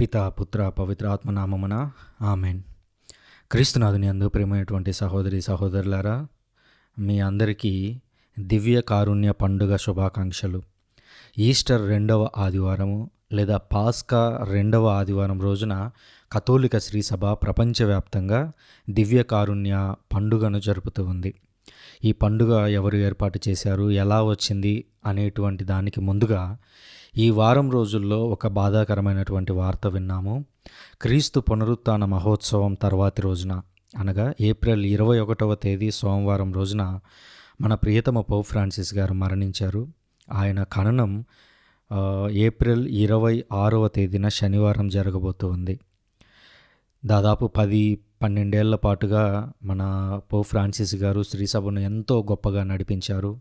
పిత పుత్ర పవిత్ర ఆత్మనామమున ఆమెన్. క్రీస్తునాథుని అందు ప్రేమైనటువంటి సహోదరి సహోదరులారా మీ అందరికీ దివ్య కారుణ్య పండుగ శుభాకాంక్షలు. ఈస్టర్ రెండవ ఆదివారము లేదా పాస్కా రెండవ ఆదివారం రోజున కథోలిక శ్రీసభ ప్రపంచవ్యాప్తంగా దివ్య కారుణ్య పండుగను జరుపుతూ ఉంది. ఈ పండుగ ఎవరు ఏర్పాటు చేశారు ఎలా వచ్చింది అనేటువంటి దానికి ముందుగా ఈ వారం రోజుల్లో ఒక బాధాకరమైనటువంటి వార్త విన్నాము. క్రీస్తు పునరుత్థాన మహోత్సవం తర్వాతి రోజున అనగా ఏప్రిల్ ఇరవై ఒకటవ తేదీ సోమవారం రోజున మన ప్రియతమ పోప్ ఫ్రాన్సిస్ గారు మరణించారు. ఆయన ఖననం ఏప్రిల్ ఇరవై ఆరవ తేదీన శనివారం జరగబోతోంది దాదాపు పది పన్నెండేళ్ళ పాటుగా మన పో ఫ్రాన్సిస్ గారు శ్రీసభను ఎంతో గొప్పగా నడిపించారు.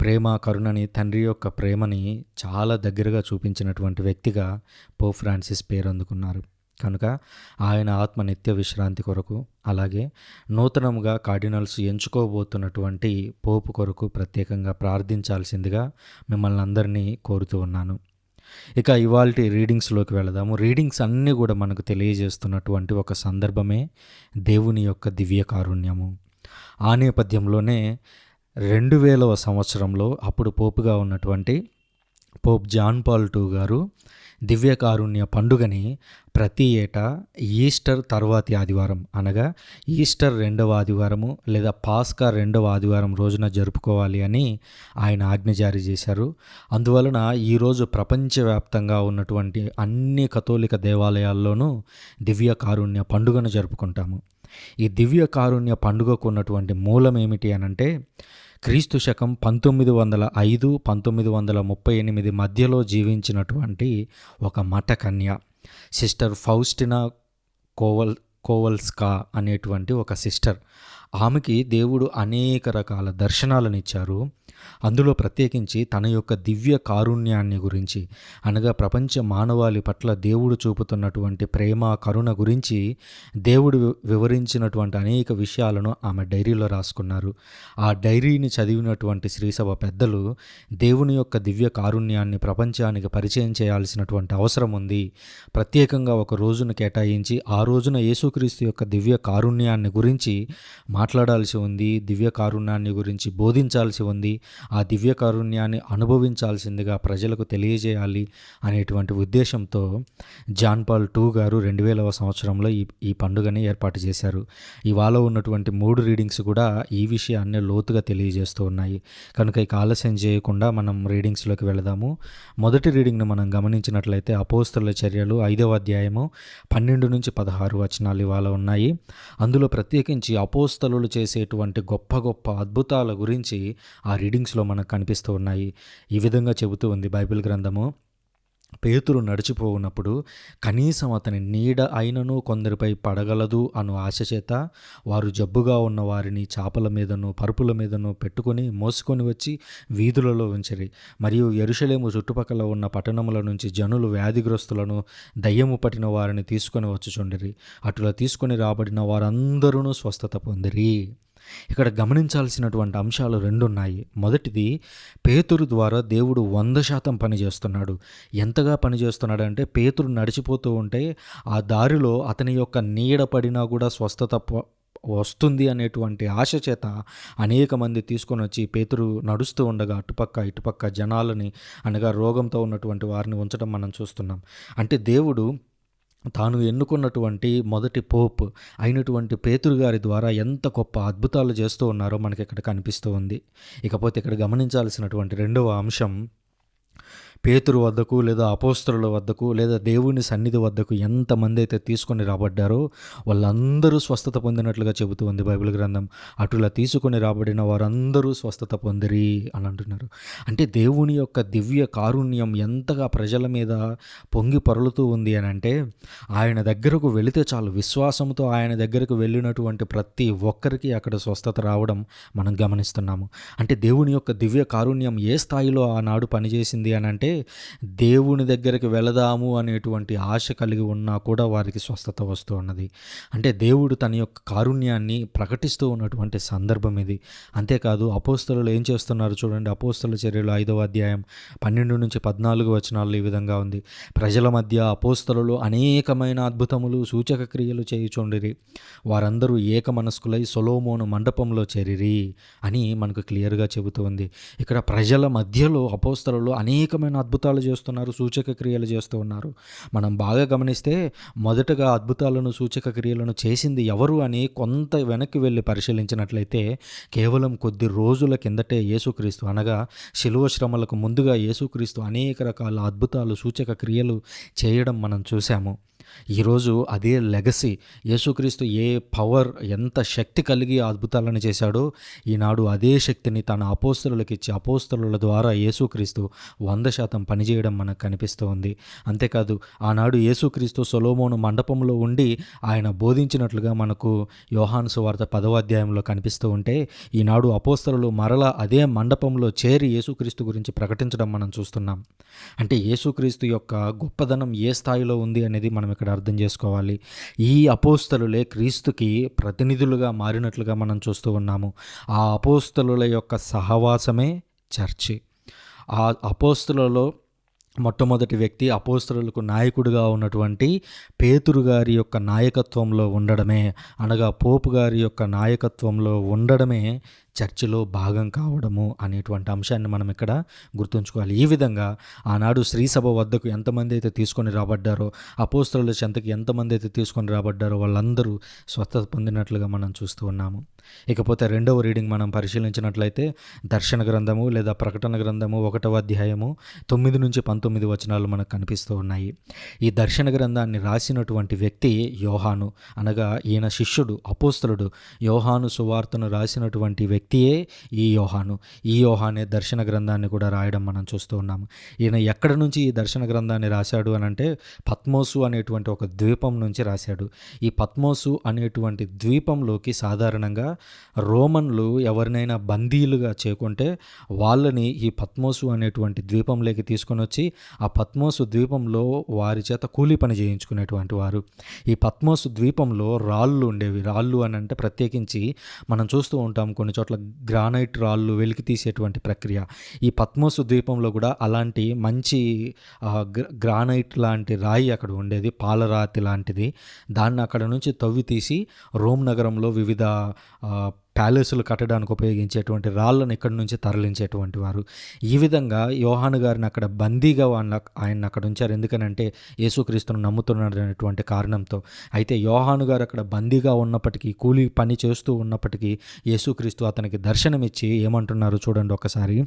ప్రేమ కరుణని తండ్రి యొక్క ప్రేమని చాలా దగ్గరగా చూపించినటువంటి వ్యక్తిగా పో ఫ్రాన్సిస్ పేరు అందుకున్నారు. కనుక ఆయన ఆత్మ నిత్య విశ్రాంతి కొరకు అలాగే నూతనంగా కార్డినల్స్ ఎంచుకోబోతున్నటువంటి పోపు కొరకు ప్రత్యేకంగా ప్రార్థించాల్సిందిగా మిమ్మల్ని అందరినీ కోరుతూ ఉన్నాను. ఇక ఇవాళ రీడింగ్స్లోకి వెళదాము. రీడింగ్స్ అన్నీ కూడా మనకు తెలియజేస్తున్నటువంటి ఒక సందర్భమే దేవుని యొక్క దివ్య కారుణ్యము. ఆ నేపథ్యంలోనే రెండు వేలవ సంవత్సరంలో అప్పుడు పోపుగా ఉన్నటువంటి పోప్ జాన్ పాల్ టూ గారు దివ్యకారుణ్య పండుగని ప్రతి ఏటా ఈస్టర్ తర్వాతి ఆదివారం అనగా ఈస్టర్ రెండవ ఆదివారము లేదా పాస్కా రెండవ ఆదివారం రోజున జరుపుకోవాలి అని ఆయన ఆజ్ఞ జారీ చేశారు. అందువలన ఈరోజు ప్రపంచవ్యాప్తంగా ఉన్నటువంటి అన్ని కథోలిక దేవాలయాల్లోనూ దివ్య కారుణ్య పండుగను జరుపుకుంటాము. ఈ దివ్య కారుణ్య పండుగకు ఉన్నటువంటి మూలం ఏమిటి అనంటే క్రీస్తు శకం పంతొమ్మిది వందల ఐదు పంతొమ్మిది వందల ముప్పై ఎనిమిది మధ్యలో జీవించినటువంటి ఒక మఠకన్య సిస్టర్ ఫౌస్టినా కోవల్ కోవల్స్కా అనేటువంటి ఒక సిస్టర్. ఆమెకి దేవుడు అనేక రకాల దర్శనాలను ఇచ్చారు అందులో ప్రత్యేకించి తన యొక్క దివ్య కారుణ్యాన్ని గురించి అనగా ప్రపంచ మానవాళి పట్ల దేవుడు చూపుతున్నటువంటి ప్రేమ కరుణ గురించి దేవుడు వివరించినటువంటి అనేక విషయాలను ఆమె డైరీలో రాసుకున్నారు. ఆ డైరీని చదివినటువంటి శ్రీసభ పెద్దలు దేవుని యొక్క దివ్య కారుణ్యాన్ని ప్రపంచానికి పరిచయం చేయాల్సినటువంటి అవసరం ఉంది. ప్రత్యేకంగా ఒక రోజును కేటాయించి ఆ రోజున యేసుక్రీస్తు యొక్క దివ్య కారుణ్యాన్ని గురించి మాట్లాడాల్సి ఉంది దివ్య కారుణ్యాన్ని గురించి బోధించాల్సి ఉంది ఆ దివ్య కారుణ్యాన్ని అనుభవించాల్సిందిగా ప్రజలకు తెలియజేయాలి అనేటువంటి ఉద్దేశంతో జాన్ పాల్ టూ గారు రెండు వేలవ సంవత్సరంలో ఈ ఈ పండుగని ఏర్పాటు చేశారు. ఇవాళ ఉన్నటువంటి మూడు రీడింగ్స్ కూడా ఈ విషయాన్ని లోతుగా తెలియజేస్తూ ఉన్నాయి. కనుక ఇక ఆలస్యం చేయకుండా మనం రీడింగ్స్లోకి వెళదాము. మొదటి రీడింగ్ను మనం గమనించినట్లయితే అపోస్తుల చర్యలు ఐదవ అధ్యాయము పన్నెండు నుంచి పదహారు వచనాలు ఇవాళ ఉన్నాయి. అందులో ప్రత్యేకించి అపోస్తలు చేసేటువంటి గొప్ప గొప్ప అద్భుతాల గురించి ఆ రీడింగ్స్లో మనకు కనిపిస్తూ ఉన్నాయి. ఈ విధంగా చెబుతూ ఉంది బైబిల్ గ్రంథము. పేతురు నడిచిపోవున్నప్పుడు కనీసం అతని నీడ అయినను కొందరిపై పడగలదు అను ఆశ చేత వారు జబ్బుగా ఉన్న వారిని చేపల మీదను పరుపుల మీదను పెట్టుకొని మోసుకొని వచ్చి వీధులలో ఉంచిరి. మరియు ఎరుషలేము చుట్టుపక్కల ఉన్న పట్టణముల నుంచి జనులు వ్యాధిగ్రస్తులను దయ్యము పట్టిన వారిని తీసుకొని వచ్చుచుండిరి. అటులా తీసుకొని రాబడిన వారందరూ స్వస్థత పొందిరి. ఇక్కడ గమనించాల్సినటువంటి అంశాలు రెండు ఉన్నాయి మొదటిది పేతురు ద్వారా దేవుడు వంద శాతం పనిచేస్తున్నాడు ఎంతగా పనిచేస్తున్నాడు అంటే పేతురు నడిచిపోతూ ఉంటే ఆ దారిలో అతని యొక్క నీడ పడినా కూడా స్వస్థత వస్తుంది అనేటువంటి ఆశ చేత అనేక మంది తీసుకొని వచ్చి పేతురు నడుస్తూ ఉండగా అటుపక్క ఇటుపక్క జనాలని అనగా రోగంతో ఉన్నటువంటి వారిని ఉంచడం మనం చూస్తున్నాం. అంటే దేవుడు తాను ఎన్నుకున్నటువంటి మొదటి పోప్ అయినటువంటి పేతురు గారి ద్వారా ఎంత గొప్ప అద్భుతాలు చేస్తూ ఉన్నారో మనకి ఇక్కడ కనిపిస్తూ ఉంది. ఇకపోతే ఇక్కడ గమనించాల్సినటువంటి రెండవ అంశం పేతురు వద్దకు లేదా అపోస్తరుల వద్దకు లేదా దేవుని సన్నిధి వద్దకు ఎంతమంది అయితే తీసుకొని రాబడ్డారో వాళ్ళందరూ స్వస్థత పొందినట్లుగా చెబుతూ ఉంది బైబిల్ గ్రంథం. అటులా తీసుకొని రాబడిన వారందరూ స్వస్థత పొందిరి అని అంటున్నారు. అంటే దేవుని యొక్క దివ్య కారుణ్యం ఎంతగా ప్రజల మీద పొంగి పొరలుతూ ఉంది అని అంటే ఆయన దగ్గరకు వెళితే చాలు విశ్వాసంతో ఆయన దగ్గరకు వెళ్ళినటువంటి ప్రతి ఒక్కరికి అక్కడ స్వస్థత రావడం మనం గమనిస్తున్నాము. అంటే దేవుని యొక్క దివ్య కారుణ్యం ఏ స్థాయిలో ఆనాడు పనిచేసింది అని అంటే దేవుని దగ్గరికి వెళదాము అనేటువంటి ఆశ కలిగి ఉన్నా కూడా వారికి స్వస్థత వస్తూ ఉన్నది. అంటే దేవుడు తన యొక్క కారుణ్యాన్ని ప్రకటిస్తూ ఉన్నటువంటి సందర్భం ఇది. అంతేకాదు అపోస్తలు ఏం చేస్తున్నారు చూడండి. అపోస్తల చర్యలు ఐదవ అధ్యాయం పన్నెండు నుంచి పద్నాలుగు వచనాలు ఈ విధంగా ఉంది. ప్రజల మధ్య అపోస్తలలో అనేకమైన అద్భుతములు సూచక క్రియలు చేయుచుండిరి. వారందరూ ఏక మనస్కులై సొలోమోను మండపంలో చేరిరి అని మనకు క్లియర్గా చెబుతోంది ఇక్కడ ప్రజల మధ్యలో అపోస్తలలో అనేకమైన అద్భుతాలు చేస్తున్నారు సూచక క్రియలు చేస్తూ ఉన్నారు. మనం బాగా గమనిస్తే మొదటగా అద్భుతాలను సూచక క్రియలను చేసింది ఎవరు అని కొంత వెనక్కి వెళ్ళి పరిశీలించినట్లయితే కేవలం కొద్ది రోజుల కిందటే యేసుక్రీస్తు అనగా శిలువ శ్రమలకు ముందుగా యేసుక్రీస్తు అనేక రకాల అద్భుతాలు సూచక క్రియలు చేయడం మనం చూసాము ఈరోజు అదే లెగసీ. యేసుక్రీస్తు ఏ పవర్ ఎంత శక్తి కలిగి అద్భుతాలను చేశాడో ఈనాడు అదే శక్తిని తన అపోస్తలులకు ఇచ్చి అపోస్తుల ద్వారా యేసుక్రీస్తు వంద శాతం పనిచేయడం మనకు కనిపిస్తూ ఉంది అంతేకాదు ఆనాడు యేసుక్రీస్తు సొలోమోను మండపంలో ఉండి ఆయన బోధించినట్లుగా మనకు యోహాను సువార్త పదవ అధ్యాయంలో కనిపిస్తూ ఉంటే ఈనాడు అపోస్తలు మరలా అదే మండపంలో చేరి యేసుక్రీస్తు గురించి ప్రకటించడం మనం చూస్తున్నాం. అంటే యేసుక్రీస్తు యొక్క గొప్పదనం ఏ స్థాయిలో ఉంది అనేది మనం ఇక్కడ అర్థం చేసుకోవాలి. ఈ అపోస్తలులే క్రీస్తుకి ప్రతినిధులుగా మారినట్లుగా మనం చూస్తూ ఉన్నాము. ఆ అపోస్తలుల యొక్క సహవాసమే చర్చి. ఆ అపోస్తులలో మొట్టమొదటి వ్యక్తి అపోస్తలకు నాయకుడిగా ఉన్నటువంటి పేతురు గారి యొక్క నాయకత్వంలో ఉండడమే అనగా పోపు గారి యొక్క నాయకత్వంలో ఉండడమే చర్చిలో భాగం కావడము అనేటువంటి అంశాన్ని మనం ఇక్కడ గుర్తుంచుకోవాలి. ఈ విధంగా ఆనాడు శ్రీసభ వద్దకు ఎంతమంది అయితే తీసుకొని రాబడ్డారో అపోస్తల చెంతకు ఎంతమంది అయితే తీసుకొని రాబడ్డారో వాళ్ళందరూ స్వస్థత పొందినట్లుగా మనం చూస్తూ ఉన్నాము. ఇకపోతే రెండవ రీడింగ్ మనం పరిశీలించినట్లయితే దర్శన గ్రంథము లేదా ప్రకటన గ్రంథము ఒకటవ అధ్యాయము తొమ్మిది నుంచి పంతొమ్మిది వచనాలు మనకు కనిపిస్తూ ఉన్నాయి. ఈ దర్శన గ్రంథాన్ని రాసినటువంటి వ్యక్తి యోహాను అనగా ఈయన శిష్యుడు అపోస్తలుడు యోహాను సువార్తను రాసినటువంటి వ్యక్తి వ్యక్తియే ఈ యోహాను. ఈ యోహానే దర్శన గ్రంథాన్ని కూడా రాయడం మనం చూస్తూ ఉన్నాము. ఈయన ఎక్కడ నుంచి ఈ దర్శన గ్రంథాన్ని రాశాడు అని అంటే పద్మోసు అనేటువంటి ఒక ద్వీపం నుంచి రాశాడు. ఈ పద్మోసు అనేటువంటి ద్వీపంలోకి సాధారణంగా రోమన్లు ఎవరినైనా బందీలుగా చేకుంటే వాళ్ళని ఈ పద్మోసు అనేటువంటి ద్వీపంలోకి తీసుకొని వచ్చి ఆ పద్మోసు ద్వీపంలో వారి చేత కూలీ పని చేయించుకునేటువంటి వారు. ఈ పద్మోసు ద్వీపంలో రాళ్ళు ఉండేవి. రాళ్ళు అని అంటే ప్రత్యేకించి మనం చూస్తూ ఉంటాం కొన్ని చోట్ల గ్రానైట్ రాళ్ళు వెలికి తీసేటువంటి ప్రక్రియ. ఈ పద్మోసు ద్వీపంలో కూడా అలాంటి మంచి గ్రానైట్ లాంటి రాయి అక్కడ ఉండేది పాలరాతి లాంటిది. దాన్ని అక్కడ నుంచి తవ్వి తీసి రోమ్ నగరంలో వివిధ ప్యాలెస్లు కట్టడానికి ఉపయోగించేటువంటి రాళ్ళను ఇక్కడి నుంచి తరలించేటువంటి వారు. ఈ విధంగా యోహాను గారిని అక్కడ బందీగా వాళ్ళ ఆయన అక్కడ ఉంచారు. ఎందుకనంటే యేసుక్రీస్తును నమ్ముతున్నాడు అనేటువంటి కారణంతో. అయితే యోహాను గారు అక్కడ బందీగా ఉన్నప్పటికీ కూలీ పని చేస్తూ ఉన్నప్పటికీ యేసుక్రీస్తు అతనికి దర్శనమిచ్చి ఏమంటున్నారు చూడండి ఒకసారి.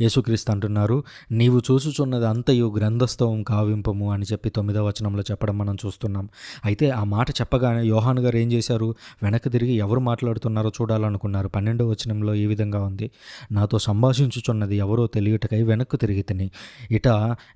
యేసుక్రీస్తు అంటున్నారు నీవు చూసుచున్నది అంతయు గ్రంథస్థవం కావింపము అని చెప్పి తొమ్మిదవ వచనంలో చెప్పడం మనం చూస్తున్నాం. అయితే ఆ మాట చెప్పగానే యోహాన్ గారు ఏం చేశారు? వెనక్కి తిరిగి ఎవరు మాట్లాడుతున్నారో చూడాలనుకున్నారు. పన్నెండవ వచనంలో ఈ విధంగా ఉంది నాతో సంభాషించుచున్నది ఎవరో తెలియటకై వెనక్కు తిరిగి తిని ఇట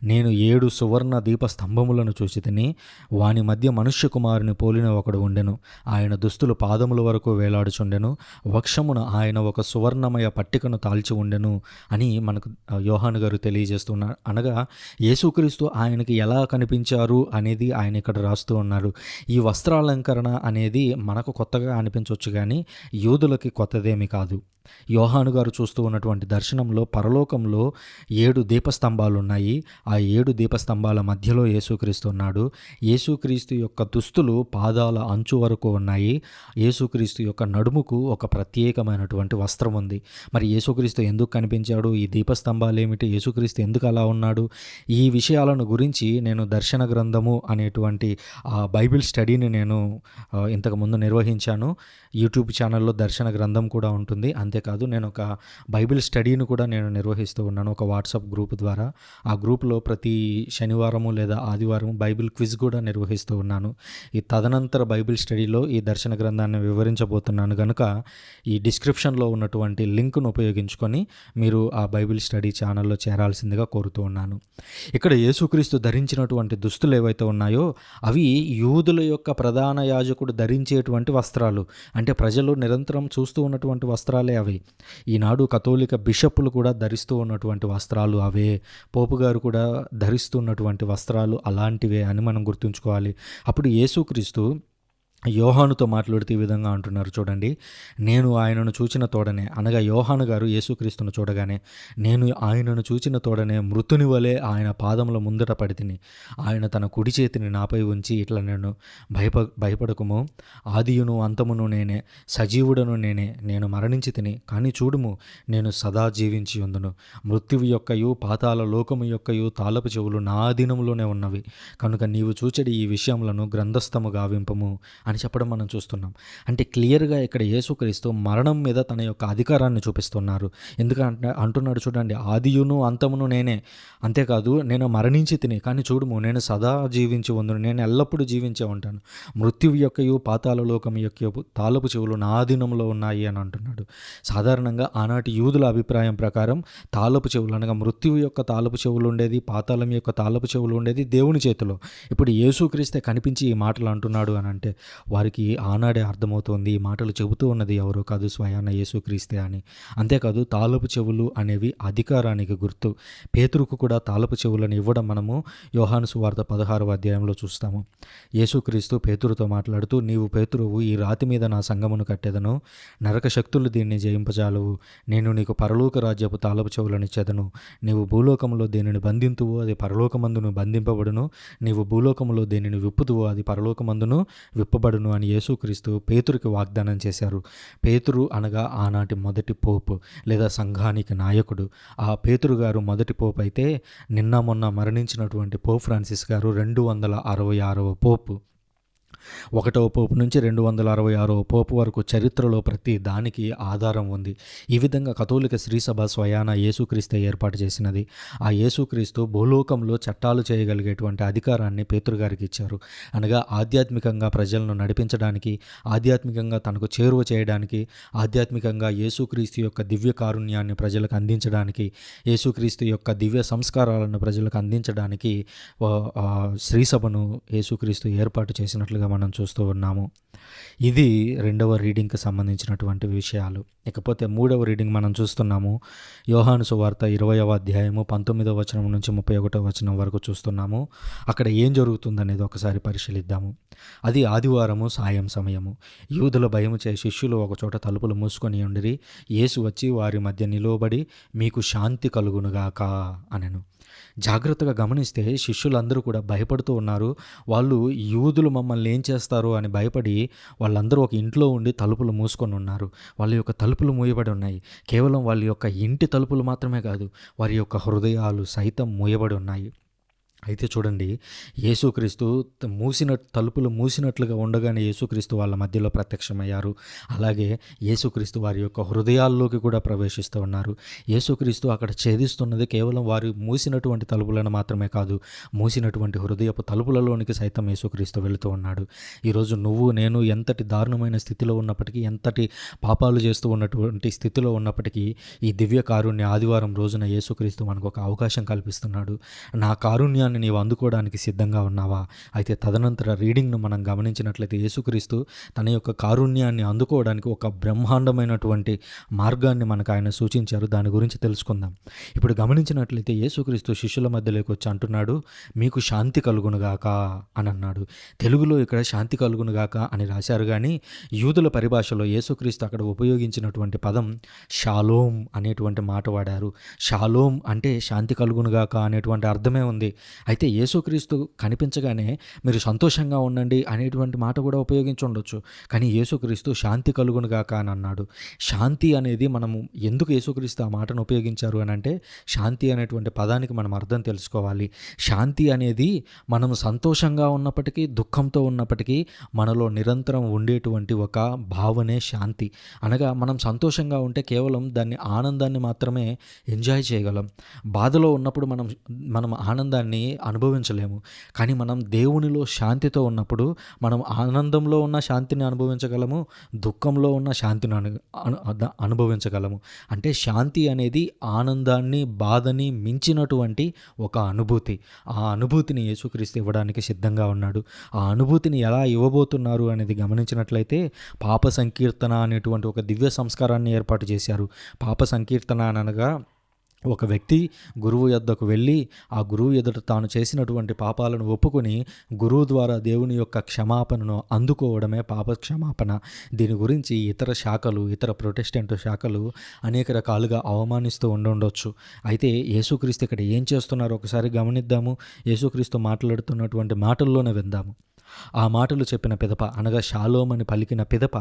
నేను ఏడు సువర్ణ దీప స్తంభములను చూసి తిని వాని మధ్య మనుష్య కుమారుని పోలిన ఒకడు ఉండెను. ఆయన దుస్తులు పాదముల వరకు వేలాడుచుండెను. వక్షమున ఆయన ఒక సువర్ణమయ పట్టికను తాల్చి ఉండెను అని మనకు యోహాను గారు తెలియజేస్తున్నారు అనగా యేసుక్రీస్తు ఆయనకి ఎలా కనిపించారు అనేది ఆయన ఇక్కడ రాస్తూ ఉన్నారు ఈ వస్త్రాలంకరణ అనేది మనకు కొత్తగా అనిపించవచ్చు కానీ యూదులకి కొత్తదేమి కాదు. యోహాను గారు చూస్తూ ఉన్నటువంటి దర్శనంలో పరలోకంలో ఏడు దీపస్తంభాలు ఉన్నాయి ఆ ఏడు దీపస్తంభాల మధ్యలో యేసుక్రీస్తు ఉన్నాడు. యేసుక్రీస్తు యొక్క దుస్తులు పాదాల అంచు వరకు ఉన్నాయి. యేసుక్రీస్తు యొక్క నడుముకు ఒక ప్రత్యేకమైనటువంటి వస్త్రం ఉంది. మరి యేసుక్రీస్తు ఎందుకు కనిపించాడు? ఈ దీపస్తంభాలు ఏమిటి యేసుక్రీస్తు ఎందుకు అలా ఉన్నాడు? ఈ విషయాలను గురించి నేను దర్శన గ్రంథము అనేటువంటి ఆ బైబిల్ స్టడీని నేను ఇంతకుముందు నిర్వహించాను. యూట్యూబ్ ఛానల్లో దర్శన గ్రంథం కూడా ఉంటుంది. అంతేకాదు నేను ఒక బైబిల్ స్టడీని కూడా నేను నిర్వహిస్తూ ఉన్నాను ఒక వాట్సాప్ గ్రూప్ ద్వారా. ఆ గ్రూప్లో ప్రతి శనివారము లేదా ఆదివారం బైబిల్ క్విజ్ కూడా నిర్వహిస్తూ ఉన్నాను. ఈ తదనంతర బైబిల్ స్టడీలో ఈ దర్శన గ్రంథాన్ని వివరించబోతున్నాను. కనుక ఈ డిస్క్రిప్షన్లో ఉన్నటువంటి లింక్ను ఉపయోగించుకొని మీరు ఆ బైబిల్ స్టడీ ఛానల్లో చేరాల్సిందిగా కోరుతూ ఉన్నాను. ఇక్కడ యేసుక్రీస్తు ధరించినటువంటి దుస్తులు ఏవైతే ఉన్నాయో అవి యూదుల యొక్క ప్రధాన యాజకుడు ధరించేటువంటి వస్త్రాలు. అంటే ప్రజలు నిరంతరం చూస్తూ ఉన్నటువంటి వస్త్రాలే అవి. ఈనాడు కథోలిక బిషప్పులు కూడా ధరిస్తూ ఉన్నటువంటి వస్త్రాలు అవే. పోపు గారు కూడా ధరిస్తున్నటువంటి వస్త్రాలు అలాంటివే అని మనం గుర్తుంచుకోవాలి. అప్పుడు యేసుక్రీస్తు యోహానుతో మాట్లాడుతూ ఈ విధంగా అంటున్నారు చూడండి నేను ఆయనను చూచిన తోడనే అనగా యోహాను గారు యేసుక్రీస్తును చూడగానే నేను ఆయనను చూచిన తోడనే మృతుని వలె ఆయన పాదముల ముందట పడితిని. ఆయన తన కుడి చేతిని నాపై ఉంచి ఇట్లా నేను భయప భయపడకుము. ఆదియును అంతమును నేనే సజీవుడను నేనే. నేను మరణించి తిని కానీ చూడుము నేను సదా జీవించి ఉందును. మృత్యువు యొక్కయు పాతాల లోకము యొక్కయు తాళపు చెవులు నా అధీనంలోనే ఉన్నవి. కనుక నీవు చూచడి ఈ విషయములను గ్రంథస్థము గావింపము అని చెప్పడం మనం చూస్తున్నాం. అంటే క్లియర్గా ఇక్కడ యేసుక్రీస్తు మరణం మీద తన యొక్క అధికారాన్ని చూపిస్తున్నారు. ఎందుకంటే అంటున్నాడు చూడండి ఆదియును అంతమును నేనే. అంతేకాదు నేను మరణించి తిని కానీ చూడుము నేను సదా జీవించి ఉందును నేను ఎల్లప్పుడూ జీవించే ఉంటాను. మృత్యువు యొక్కయు పాతాల లోకం యొక్క తాలపు చెవులు నా ఆధీనంలో ఉన్నాయి అని అంటున్నాడు. సాధారణంగా ఆనాటి యూదుల అభిప్రాయం ప్రకారం తాళపు చెవులు అనగా మృత్యువు యొక్క తాళపు చెవులు ఉండేది పాతాళం యొక్క తాలపు చెవులు ఉండేది దేవుని చేతిలో. ఇప్పుడు యేసుక్రీస్తే కనిపించి ఈ మాటలు అంటున్నాడు అని అంటే వారికి ఆనాడే అర్థమవుతోంది. ఈ మాటలు చెబుతూ ఉన్నది ఎవరో కాదు స్వయాన యేసుక్రీస్తే అని. అంతేకాదు తాలపు చెవులు అనేవి అధికారానికి గుర్తు. పేతురుకు కూడా తాలపు చెవులను ఇవ్వడం మనము యోహాను సువార్త పదహారవ అధ్యాయంలో చూస్తాము. యేసుక్రీస్తు పేతురుతో మాట్లాడుతూ నీవు పేతురువు ఈ రాతి మీద నా సంగమును కట్టెదను. నరక శక్తులు దీన్ని జయింపజాలవు. నేను నీకు పరలోక రాజ్యపు తాలపు చెవులనిచ్చేదను నీవు భూలోకంలో దేనిని బంధింతువు అది పరలోకమందును బంధింపబడును. నీవు భూలోకంలో దేనిని విప్పుతువు అది పరలోకమందును విప్పబడును అని యేసుక్రీస్తు పేతురికి వాగ్దానం చేశారు. పేతురు అనగా ఆనాటి మొదటి పోపు లేదా సంఘానికి నాయకుడు. ఆ పేతురు గారు మొదటి పోపు అయితే నిన్న మొన్న మరణించినటువంటి పోప్ ఫ్రాన్సిస్ గారు రెండు వందల అరవై ఆరవ పోపు. ఒకటవ పోపు నుంచి రెండు వందల అరవై ఆరో పోపు వరకు చరిత్రలో ప్రతి దానికి ఆధారం ఉంది. ఈ విధంగా కథోలిక శ్రీసభ స్వయాన యేసుక్రీస్తే ఏర్పాటు చేసినది. ఆ యేసుక్రీస్తు భూలోకంలో చట్టాలు చేయగలిగేటువంటి అధికారాన్ని పేతురుగారికి ఇచ్చారు. అనగా ఆధ్యాత్మికంగా ప్రజలను నడిపించడానికి ఆధ్యాత్మికంగా తనకు చేరువ చేయడానికి ఆధ్యాత్మికంగా యేసుక్రీస్తు యొక్క దివ్య కారుణ్యాన్ని ప్రజలకు అందించడానికి యేసుక్రీస్తు యొక్క దివ్య సంస్కారాలను ప్రజలకు అందించడానికి శ్రీసభను యేసుక్రీస్తు ఏర్పాటు చేసినట్లుగా మనం చూస్తూ ఉన్నాము. ఇది రెండవ రీడింగ్కి సంబంధించినటువంటి విషయాలు. ఇకపోతే మూడవ రీడింగ్ మనం చూస్తున్నాము. యోహాను సువార్త ఇరవయవ అధ్యాయము పంతొమ్మిదవ వచనం నుంచి ముప్పై ఒకటవ వచనం వరకు చూస్తున్నాము. అక్కడ ఏం జరుగుతుందనేది ఒకసారి పరిశీలిద్దాము. అది ఆదివారము సాయం సమయము. యూదుల భయము చే శిష్యులు ఒకచోట తలుపులు మూసుకొని ఉండిరి. యేసు వచ్చి వారి మధ్య నిలువబడి మీకు శాంతి కలుగునుగాక అనెను. జాగ్రత్తగా గమనిస్తే శిష్యులందరూ కూడా భయపడుతూ ఉన్నారు. వాళ్ళు యూదులు మమ్మల్ని ఏం చేస్తారు అని భయపడి వాళ్ళందరూ ఒక ఇంట్లో ఉండి తలుపులు మూసుకొని ఉన్నారు. వాళ్ళ యొక్క తలుపులు మూయబడి ఉన్నాయి. కేవలం వాళ్ళ యొక్క ఇంటి తలుపులు మాత్రమే కాదు వారి యొక్క హృదయాలు సైతం మూయబడి ఉన్నాయి. అయితే చూడండి యేసుక్రీస్తు మూసిన తలుపులు మూసినట్లుగా ఉండగానే యేసుక్రీస్తు వాళ్ళ మధ్యలో ప్రత్యక్షమయ్యారు. అలాగే యేసుక్రీస్తు వారి యొక్క హృదయాల్లోకి కూడా ప్రవేశిస్తూ ఉన్నారు. యేసుక్రీస్తు అక్కడ ఛేదిస్తున్నది కేవలం వారు మూసినటువంటి తలుపులను మాత్రమే కాదు మూసినటువంటి హృదయపు తలుపులలోనికి సైతం యేసుక్రీస్తు వెళుతూ ఉన్నాడు. ఈరోజు నువ్వు నేను ఎంతటి దారుణమైన స్థితిలో ఉన్నప్పటికీ ఎంతటి పాపాలు చేస్తూ ఉన్నటువంటి స్థితిలో ఉన్నప్పటికీ ఈ దివ్య కారుణ్య ఆదివారం రోజున యేసుక్రీస్తు మనకు ఒక అవకాశం కల్పిస్తున్నాడు. నా కారుణ్యాన్ని నీవు అందుకోవడానికి సిద్ధంగా ఉన్నావా? అయితే తదనంతర రీడింగ్ను మనం గమనించినట్లయితే యేసుక్రీస్తు తన యొక్క కారుణ్యాన్ని అందుకోవడానికి ఒక బ్రహ్మాండమైనటువంటి మార్గాన్ని మనకు ఆయన సూచించారు. దాని గురించి తెలుసుకుందాం. ఇప్పుడు గమనించినట్లయితే యేసుక్రీస్తు శిష్యుల మధ్యలోకి వచ్చి అంటున్నాడు మీకు శాంతి కలుగునుగాక అని అన్నాడు. తెలుగులో ఇక్కడ శాంతి కలుగునుగాక అని రాశారు కానీ యూదుల పరిభాషలో యేసుక్రీస్తు అక్కడ ఉపయోగించినటువంటి పదం షాలోం అనేటువంటి మాట వాడారు. షాలోమ్ అంటే శాంతి కలుగునుగాక అనేటువంటి అర్థమే ఉంది. అయితే యేసుక్రీస్తు కనిపించగానే మీరు సంతోషంగా ఉండండి అనేటువంటి మాట కూడా ఉపయోగించి ఉండొచ్చు. కానీ యేసుక్రీస్తు శాంతి కలుగునుగాక అని అన్నాడు. శాంతి అనేది మనము ఎందుకు యేసుక్రీస్తు ఆ మాటను ఉపయోగించారు అని అంటే శాంతి అనేటువంటి పదానికి మనం అర్థం తెలుసుకోవాలి. శాంతి అనేది మనం సంతోషంగా ఉన్నప్పటికీ దుఃఖంతో ఉన్నప్పటికీ మనలో నిరంతరం ఉండేటువంటి ఒక భావనే శాంతి. అనగా మనం సంతోషంగా ఉంటే కేవలం దాన్ని ఆనందాన్ని మాత్రమే ఎంజాయ్ చేయగలం. బాధలో ఉన్నప్పుడు మనం మనం ఆనందాన్ని అనుభవించలేము. కానీ మనం దేవునిలో శాంతితో ఉన్నప్పుడు మనం ఆనందంలో ఉన్న శాంతిని అనుభవించగలము దుఃఖంలో ఉన్న శాంతిని అను అనుభవించగలము. అంటే శాంతి అనేది ఆనందాన్ని బాధని మించినటువంటి ఒక అనుభూతి. ఆ అనుభూతిని యేసుక్రీస్తు ఇవ్వడానికి సిద్ధంగా ఉన్నాడు. ఆ అనుభూతిని ఎలా ఇవ్వబోతున్నారు అనేది గమనించినట్లయితే పాప సంకీర్తన అనేటువంటి ఒక దివ్య సంస్కారాన్ని ఏర్పాటు చేశారు. పాప సంకీర్తన అనగా ఒక వ్యక్తి గురువు యొద్దకు వెళ్ళి ఆ గురువు ఎదుట తాను చేసినటువంటి పాపాలను ఒప్పుకొని గురువు ద్వారా దేవుని యొక్క క్షమాపణను అందుకోవడమే పాప క్షమాపణ దీని గురించి ఇతర శాఖలు ఇతర ప్రొటెస్టెంట్ శాఖలు అనేక రకాలుగా అవమానిస్తూ ఉండుండొచ్చు. అయితే యేసుక్రీస్తు ఇక్కడ ఏం చేస్తున్నారో ఒకసారి గమనిద్దాము. యేసుక్రీస్తు మాట్లాడుతున్నటువంటి మాటల్లోనే విందాము. ఆ మాటలు చెప్పిన పిదప అనగా షాలోమని పలికిన పిదప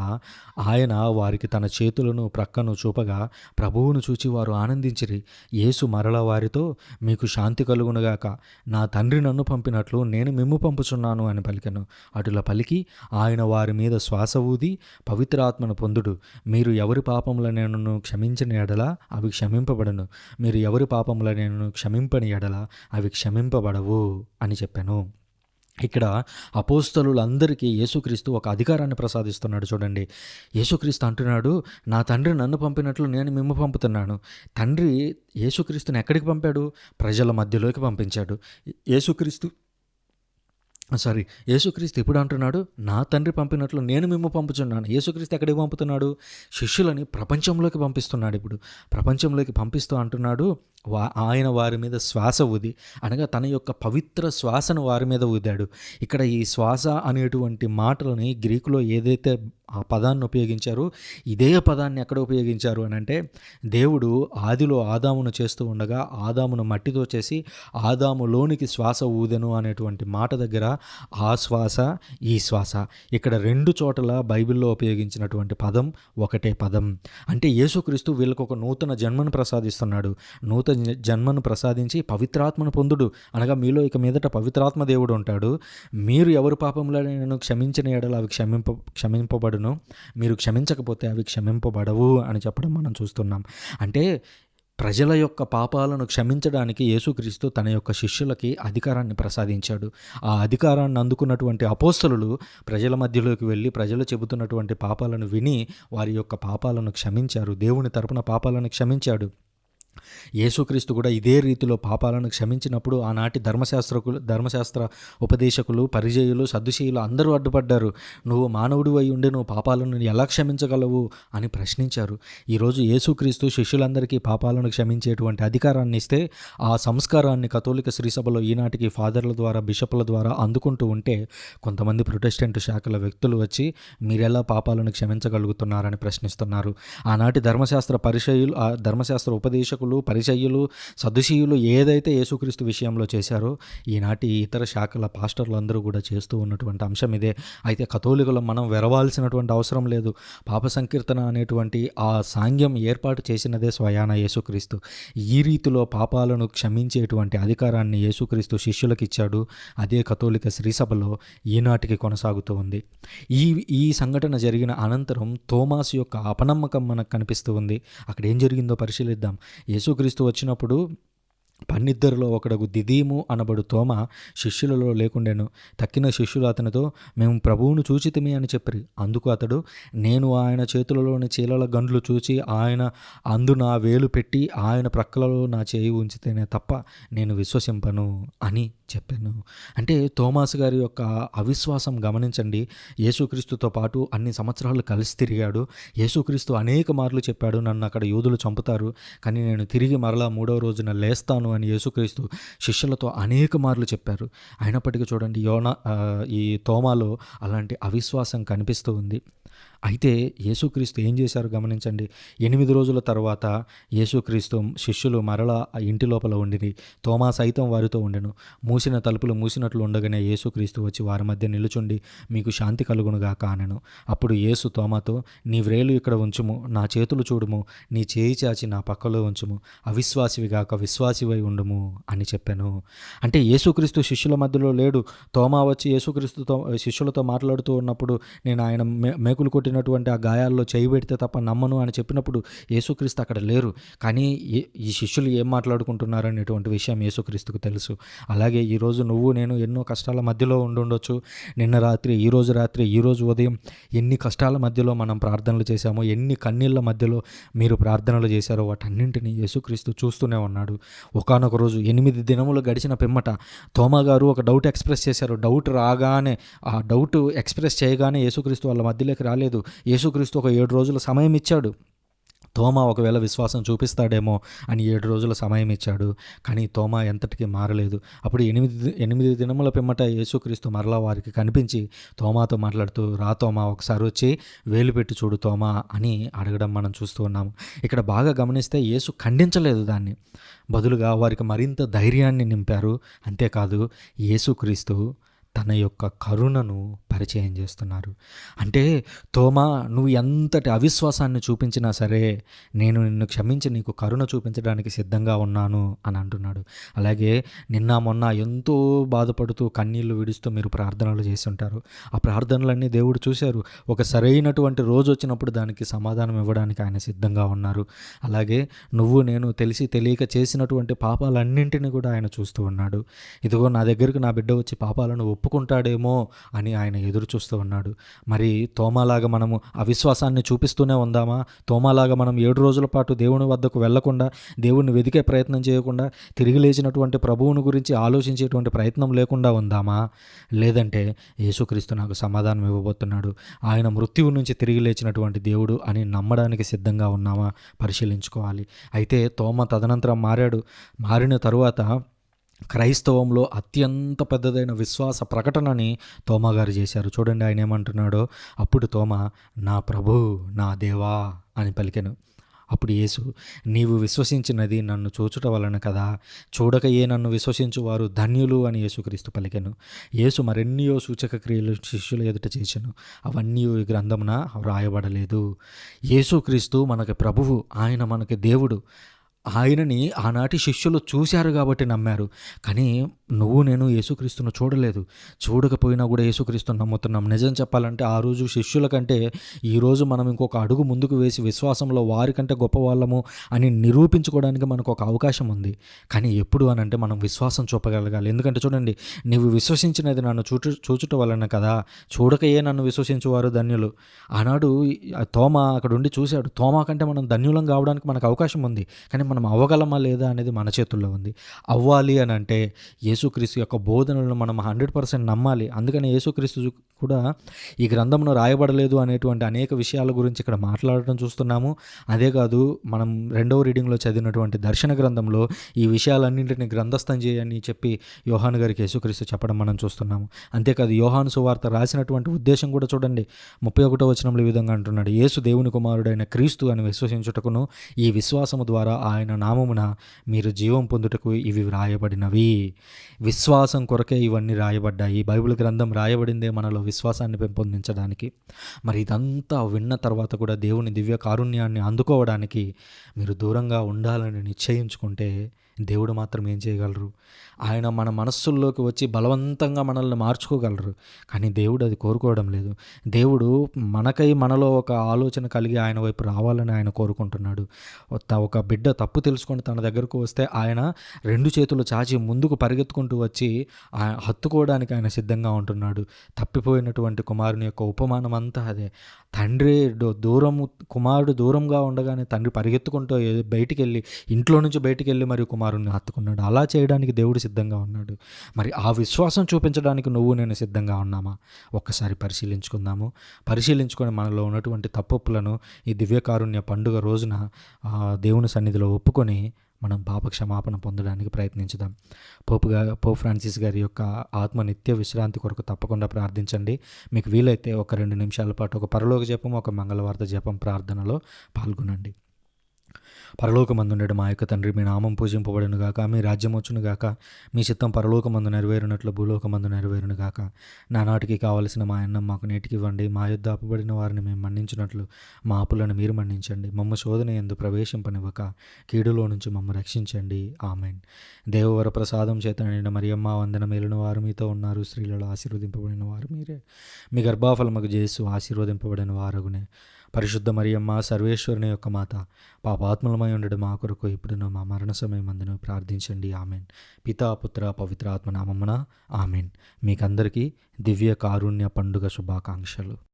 ఆయన వారికి తన చేతులను ప్రక్కను చూపగా ప్రభువును చూచి వారు ఆనందించిరి. యేసు మరల వారితో మీకు శాంతి కలుగునుగాక. నా తండ్రి నన్ను పంపినట్లు నేను మిమ్ము పంపుచున్నాను అని పలికను. అటుల పలికి ఆయన వారి మీద శ్వాస ఊది పవిత్రాత్మను పొందుడు. మీరు ఎవరి పాపముల నేను క్షమించిన ఎడల అవి క్షమింపబడను. మీరు ఎవరి పాపముల నేను క్షమింపని ఎడల అవి క్షమింపబడవు అని చెప్పాను. ఇక్కడ అపోస్తలులందరికీ యేసుక్రీస్తు ఒక అధికారాన్ని ప్రసాదిస్తున్నాడు చూడండి. యేసుక్రీస్తు అంటున్నాడు నా తండ్రి నన్ను పంపినట్లు నేను మిమ్ము పంపుతున్నాను. తండ్రి యేసుక్రీస్తుని ఎక్కడికి పంపాడు? ప్రజల మధ్యలోకి పంపించాడు. యేసుక్రీస్తు సారీ యేసుక్రీస్తు ఇప్పుడు అంటున్నాడు నా తండ్రి పంపినట్లు నేను మిమ్ము పంపుచున్నాను. యేసుక్రీస్తు ఎక్కడికి పంపుతున్నాడు? శిష్యులని ప్రపంచంలోకి పంపిస్తున్నాడు ఇప్పుడు. ప్రపంచంలోకి పంపిస్తూ అంటున్నాడు వా ఆయన వారి మీద శ్వాస ఊది. అనగా తన యొక్క పవిత్ర శ్వాసను వారి మీద ఊదాడు. ఇక్కడ ఈ శ్వాస అనేటువంటి మాటలని గ్రీకులో ఏదైతే ఆ పదాన్ని ఉపయోగించారో ఇదే పదాన్ని ఎక్కడ ఉపయోగించారు అని అంటే దేవుడు ఆదిలో ఆదామును చేస్తూ ఉండగా ఆదామును మట్టితో చేసి ఆదాములోనికి శ్వాస ఊదెను అనేటువంటి మాట దగ్గర ఆ శ్వాస ఈ శ్వాస. ఇక్కడ రెండు చోట్ల బైబిల్లో ఉపయోగించినటువంటి పదం ఒకటే పదం. అంటే యేసుక్రీస్తు వీళ్ళకు ఒక నూతన జన్మను ప్రసాదిస్తున్నాడు. నూతన జన్మను ప్రసాదించి పవిత్రాత్మను పొందుడు. అనగా మీలో ఇక మీదట పవిత్రాత్మ దేవుడు ఉంటాడు. మీరు ఎవరు పాపంలో నేను క్షమించిన ఎడల అవి క్షమింప క్షమింపబడును? మీరు క్షమించకపోతే అవి క్షమింపబడవు అని చెప్పడం మనం చూస్తున్నాం. అంటే ప్రజల యొక్క పాపాలను క్షమించడానికి యేసుక్రీస్తు తన యొక్క శిష్యులకి అధికారాన్ని ప్రసాదించాడు. ఆ అధికారాన్ని అందుకున్నటువంటి అపోస్తలు ప్రజల మధ్యలోకి వెళ్ళి ప్రజలు చెబుతున్నటువంటి పాపాలను విని వారి యొక్క పాపాలను క్షమించారు. దేవుని తరపున పాపాలను క్షమించాడు. యేసుక్రీస్తు కూడా ఇదే రీతిలో పాపాలను క్షమించినప్పుడు ఆనాటి ధర్మశాస్త్రకులు ధర్మశాస్త్ర ఉపదేశకులు పరిచయులు సద్దుశీయులు అందరూ అడ్డుపడ్డారు. నువ్వు మానవుడు అయి ఉండి నువ్వు పాపాలను ఎలా క్షమించగలవు అని ప్రశ్నించారు. ఈరోజు యేసుక్రీస్తు శిష్యులందరికీ పాపాలను క్షమించేటువంటి అధికారాన్ని ఇస్తే ఆ సంస్కారాన్ని కథోలిక శ్రీసభలో ఈనాటికి ఫాదర్ల ద్వారా బిషప్ల ద్వారా అందుకుంటూ ఉంటే కొంతమంది ప్రొటెస్టెంట్ శాఖల వ్యక్తులు వచ్చి మీరెలా పాపాలను క్షమించగలుగుతున్నారని ప్రశ్నిస్తున్నారు? ఆనాటి ధర్మశాస్త్ర పరిచయులు ఆ ధర్మశాస్త్ర ఉపదేశకులు పరిచయులు సదుశీయులు ఏదైతే యేసుక్రీస్తు విషయంలో చేశారో ఈనాటి ఇతర శాఖల పాస్టర్లు అందరూ కూడా చేస్తూ ఉన్నటువంటి అంశం ఇదే. అయితే కథోలికలు మనం వెరవాల్సినటువంటి అవసరం లేదు. పాప సంకీర్తన అనేటువంటి ఆ సాంగ్యం ఏర్పాటు చేసినదే స్వయాన యేసుక్రీస్తు. ఈ రీతిలో పాపాలను క్షమించేటువంటి అధికారాన్ని యేసుక్రీస్తు శిష్యులకు ఇచ్చాడు. అదే కథోలిక శ్రీసభలో ఈనాటికి కొనసాగుతూ ఉంది. ఈ ఈ సంఘటన జరిగిన అనంతరం తోమాస్ యొక్క అపనమ్మకం మనకు కనిపిస్తూ ఉంది. అక్కడ ఏం జరిగిందో పరిశీలిద్దాం. యేసుక్రీస్తు వచ్చినప్పుడు పన్నిద్దరిలో ఒకడకు దిదీము అనబడు తోమ శిష్యులలో లేకుండాను. తక్కిన శిష్యులు అతనితో మేము ప్రభువును చూచితిమి అని చెప్పిరి. అందుకు అతడు నేను ఆయన చేతులలోని చీలల గండ్లు చూచి ఆయన అందు నా వేలు పెట్టి ఆయన ప్రక్కలలో నా చేయి ఉంచితేనే తప్ప నేను విశ్వసింపను అని చెప్పాను. అంటే తోమాసు గారి యొక్క అవిశ్వాసం గమనించండి. యేసుక్రీస్తుతో పాటు అన్ని సంవత్సరాలు కలిసి తిరిగాడు. యేసుక్రీస్తు అనేక మార్లు చెప్పాడు నన్ను అక్కడ యూదులు చంపుతారు కానీ నేను తిరిగి మరలా మూడవ రోజున లేస్తాను అని యేసుక్రీస్తు శిష్యులతో అనేక మార్లు చెప్పారు. అయినప్పటికీ చూడండి యోన ఈ తోమాలో అలాంటి అవిశ్వాసం కనిపిస్తూ ఉంది. అయితే యేసుక్రీస్తు ఏం చేశారు గమనించండి. ఎనిమిది రోజుల తర్వాత యేసుక్రీస్తు శిష్యులు మరలా ఇంటి లోపల ఉండిరి. తోమా సైతం వారితో ఉండెను. మూసిన తలుపులు మూసినట్లు ఉండగానే యేసుక్రీస్తు వచ్చి వారి మధ్య నిలుచుండి మీకు శాంతి కలుగునుగా కానెను అప్పుడు యేసు తోమాతో నీ వ్రేలు ఇక్కడ ఉంచుము నా చేతులు చూడుము నీ చేయి చాచి నా పక్కలో ఉంచుము అవిశ్వాసివి గాక విశ్వాసివై ఉండుము అని చెప్పాను. అంటే యేసుక్రీస్తు శిష్యుల మధ్యలో లేడు. తోమా వచ్చి యేసుక్రీస్తుతో శిష్యులతో మాట్లాడుతూ ఉన్నప్పుడు నేను ఆయన మే మేకులు కొట్టి కొట్టినటువంటి ఆ గాయాల్లో చేయి పెడితే తప్ప నమ్మను అని చెప్పినప్పుడు యేసుక్రీస్తు అక్కడ లేరు. కానీ ఈ శిష్యులు ఏం మాట్లాడుకుంటున్నారు అనేటువంటి విషయం యేసుక్రీస్తుకు తెలుసు. అలాగే ఈరోజు నువ్వు నేను ఎన్నో కష్టాల మధ్యలో ఉండుండొచ్చు. నిన్న రాత్రి ఈరోజు రాత్రి ఈరోజు ఉదయం ఎన్ని కష్టాల మధ్యలో మనం ప్రార్థనలు చేశామో ఎన్ని కన్నీళ్ళ మధ్యలో మీరు ప్రార్థనలు చేశారో వాటన్నింటినీ యేసుక్రీస్తు చూస్తూనే ఉన్నాడు. ఒకానొక రోజు ఎనిమిది దినములు గడిచిన పిమ్మట తోమా గారు ఒక డౌట్ ఎక్స్ప్రెస్ చేశారు. డౌట్ రాగానే ఆ డౌట్ ఎక్స్ప్రెస్ చేయగానే యేసుక్రీస్తు వాళ్ళ మధ్యలోకి రాలేదు. యేసుక్రీస్తు ఒక ఏడు రోజుల సమయం ఇచ్చాడు. తోమా ఒకవేళ విశ్వాసం చూపిస్తాడేమో అని ఏడు రోజుల సమయం ఇచ్చాడు. కానీ తోమా ఎంతటికి మారలేదు. అప్పుడు ఎనిమిది ఎనిమిది దినముల పిమ్మట యేసుక్రీస్తు మరలా వారికి కనిపించి తోమాతో మాట్లాడుతూ రా తోమా ఒకసారి వచ్చి వేలు పెట్టి చూడు తోమా అని అడగడం మనం చూస్తూ ఉన్నాము. ఇక్కడ బాగా గమనిస్తే యేసు ఖండించలేదు దాన్ని. బదులుగా వారికి మరింత ధైర్యాన్ని నింపారు. అంతేకాదు యేసుక్రీస్తు తన యొక్క కరుణను పరిచయం చేస్తున్నారు. అంటే తోమా నువ్వు ఎంతటి అవిశ్వాసాన్ని చూపించినా సరే నేను నిన్ను క్షమించి నీకు కరుణ చూపించడానికి సిద్ధంగా ఉన్నాను అని అంటున్నాడు. అలాగే నిన్న మొన్న ఎంతో బాధపడుతూ కన్నీళ్ళు విడుస్తూ మీరు ప్రార్థనలు చేసి ఉంటారు ఆ ప్రార్థనలన్నీ దేవుడు చూశారు. ఒక సరైనటువంటి రోజు వచ్చినప్పుడు దానికి సమాధానం ఇవ్వడానికి ఆయన సిద్ధంగా ఉన్నారు. అలాగే నువ్వు నేను తెలిసి తెలియక చేసినటువంటి పాపాలన్నింటినీ కూడా ఆయన చూస్తూ ఉన్నాడు. ఇదిగో నా దగ్గరకు నా బిడ్డ వచ్చి పాపాలను ఒప్పు ఒప్పుకుంటాడేమో అని ఆయన ఎదురు చూస్తూ ఉన్నాడు. మరి తోమాలాగా మనము అవిశ్వాసాన్ని చూపిస్తూనే ఉందామా? తోమాలాగా మనం ఏడు రోజుల పాటు దేవుని వద్దకు వెళ్ళకుండా దేవుణ్ణి వెదికే ప్రయత్నం చేయకుండా తిరిగి లేచినటువంటి ప్రభువుని గురించి ఆలోచించేటువంటి ప్రయత్నం లేకుండా ఉందామా? లేదంటే యేసుక్రీస్తు నాకు సమాధానం ఇవ్వబోతున్నాడు. ఆయన మృత్యువు నుంచి తిరిగి లేచినటువంటి దేవుడు అని నమ్మడానికి సిద్ధంగా ఉన్నామా? పరిశీలించుకోవాలి. అయితే తోమ తదనంతరం మారాడు. మారిన తరువాత క్రైస్తవంలో అత్యంత పెద్దదైన విశ్వాస ప్రకటనని తోమా గారు చేశారు. చూడండి ఆయన ఏమంటున్నాడో. అప్పుడు తోమ నా ప్రభు నా దేవా అని పలికెను. అప్పుడు యేసు నీవు విశ్వసించినది నన్ను చూచుట వలన కదా. చూడకయే నన్ను విశ్వసించువారు ధన్యులు అని యేసుక్రీస్తు పలికెను. యేసు మరెన్నో సూచక క్రియలు శిష్యుల ఎదుట చేశాను. అవన్నీ ఈ గ్రంథమున వ్రాయబడలేదు. యేసుక్రీస్తు మనకి ప్రభువు ఆయన మనకి దేవుడు. ఆయనని ఆనాటి శిష్యులు చూశారు కాబట్టి నమ్మారు. కానీ నువ్వు నేను యేసుక్రీస్తును చూడలేదు. చూడకపోయినా కూడా యేసుక్రీస్తును నమ్ముతున్నాం. నిజం చెప్పాలంటే ఆ రోజు శిష్యుల కంటే ఈరోజు మనం ఇంకొక అడుగు ముందుకు వేసి విశ్వాసంలో వారికంటే గొప్పవాళ్ళము అని నిరూపించుకోవడానికి మనకు ఒక అవకాశం ఉంది. కానీ ఎప్పుడు అని అంటే మనం విశ్వాసం చూపగలగాలి. ఎందుకంటే చూడండి నీవు విశ్వసించినది నన్ను చూచు చూచుట వలన కదా. చూడకయే నన్ను విశ్వసించువారు ధన్యులు. ఆనాడు ఆ తోమ అక్కడ ఉండి చూశాడు. తోమ కంటే మనం ధన్యులం కావడానికి మనకు అవకాశం ఉంది. కానీ మనం మనం అవ్వగలమా లేదా అనేది మన చేతుల్లో ఉంది. అవ్వాలి అని అంటే యేసుక్రీస్తు యొక్క బోధనలను మనం హండ్రెడ్ పర్సెంట్ నమ్మాలి. అందుకని యేసుక్రీస్తు కూడా ఈ గ్రంథంలో రాయబడలేదు అనేటువంటి అనేక విషయాల గురించి ఇక్కడ మాట్లాడటం చూస్తున్నాము. అదే కాదు మనం రెండవ రీడింగ్లో చదివినటువంటి దర్శన గ్రంథంలో ఈ విషయాలన్నింటినీ గ్రంథస్థం చేయని చెప్పి యోహాను గారికి యేసుక్రీస్తు చెప్పడం మనం చూస్తున్నాము. అంతేకాదు యోహాను సువార్త రాసినటువంటి ఉద్దేశం కూడా చూడండి. ముప్పై ఒకటో వచనంలో ఈ విధంగా అంటున్నాడు. యేసు దేవుని కుమారుడైన క్రీస్తు అని విశ్వసించుటకును ఈ విశ్వాసము ద్వారా ఆయన నామమున మీరు జీవం పొందుటకు ఇవి వ్రాయబడినవి. విశ్వాసం కొరకే ఇవన్నీ రాయబడ్డాయి. బైబిల్ గ్రంథం రాయబడిందే మనలో విశ్వాసాన్ని పెంపొందించడానికి. మరి ఇదంతా విన్న తర్వాత కూడా దేవుని దివ్య కారుణ్యాన్ని అందుకోవడానికి మీరు దూరంగా ఉండాలని నిశ్చయించుకుంటే దేవుడు మాత్రం ఏం చేయగలరు? ఆయన మన మనస్సుల్లోకి వచ్చి బలవంతంగా మనల్ని మార్చుకోగలరు. కానీ దేవుడు అది కోరుకోవడం లేదు. దేవుడు మనకై మనలో ఒక ఆలోచన కలిగి ఆయన వైపు రావాలని ఆయన కోరుకుంటున్నాడు. ఒక- ఒక బిడ్డ తప్పు తెలుసుకొని తన దగ్గరకు వస్తే ఆయన రెండు చేతులు చాచి ముందుకు పరిగెత్తుకుంటూ వచ్చి హత్తుకోవడానికి ఆయన సిద్ధంగా ఉంటున్నాడు. తప్పిపోయినటువంటి కుమారుని యొక్క ఉపమానం అంతా అదే. తండ్రి దూరము కుమారుడు దూరంగా ఉండగానే తండ్రి పరిగెత్తుకుంటూ బయటికి వెళ్ళి ఇంట్లో నుంచి బయటికి వెళ్ళి మరి కుమారుని హత్తుకున్నాడు. అలా చేయడానికి దేవుడు సిద్ధంగా ఉన్నాడు. మరి ఆ విశ్వాసం చూపించడానికి నువ్వు నేను సిద్ధంగా ఉన్నామా? ఒక్కసారి పరిశీలించుకుందాము. పరిశీలించుకొని మనలో ఉన్నటువంటి తప్పులను ఈ దివ్యకారుణ్య పండుగ రోజున దేవుని సన్నిధిలో ఒప్పుకొని మనం పాప క్షమాపణ పొందడానికి ప్రయత్నించుదాం. పోపుగా పోప్ ఫ్రాన్సిస్ గారి యొక్క ఆత్మ నిత్య విశ్రాంతి కొరకు తప్పకుండా ప్రార్థించండి. మీకు వీలైతే ఒక రెండు నిమిషాల పాటు ఒక పరలోక జపం ఒక మంగళవార్త జపం ప్రార్థనలో పాల్గొనండి. పరలోకమందుండడు మా యొక్క తండ్రి మీ నామం పూజింపబడును గాక మీ రాజ్యం వచ్చును గాక మీ చిత్తం పరలోకమందు నెరవేరునట్లు భూలోకమందు నెరవేరును గాక. నానాటికి కావలసిన మా అన్నం మాకు నేటికి ఇవ్వండి. మా యుద్ధ అప్పబడిన వారిని మేము మన్నించినట్లు మా అప్పులను మీరు మన్నించండి. మమ్మ శోధన ఎందు ప్రవేశింపనివ్వక కీడులో నుంచి మమ్మ రక్షించండి. ఆమెన్. దేవవర ప్రసాదం చేత నిండిన మరియమ్మ వందన మేలున వారు మీతో ఉన్నారు. స్త్రీలలో ఆశీర్వదింపబడిన వారు మీరే. మీ గర్భాఫలముకు చేస్తూ ఆశీర్వదింపబడిన వారగునే. పరిశుద్ధ మరియమ్మ సర్వేశ్వరుని యొక్క మాత పాపాత్మలమై ఉండడు మా కొరకు ఇప్పుడునో మా మరణ సమయం అందును ప్రార్థించండి. ఆమెన్. పితా పుత్ర పవిత్రాత్మ నామమున ఆమెన్. మీకందరికీ దివ్య కారుణ్య పండుగ శుభాకాంక్షలు.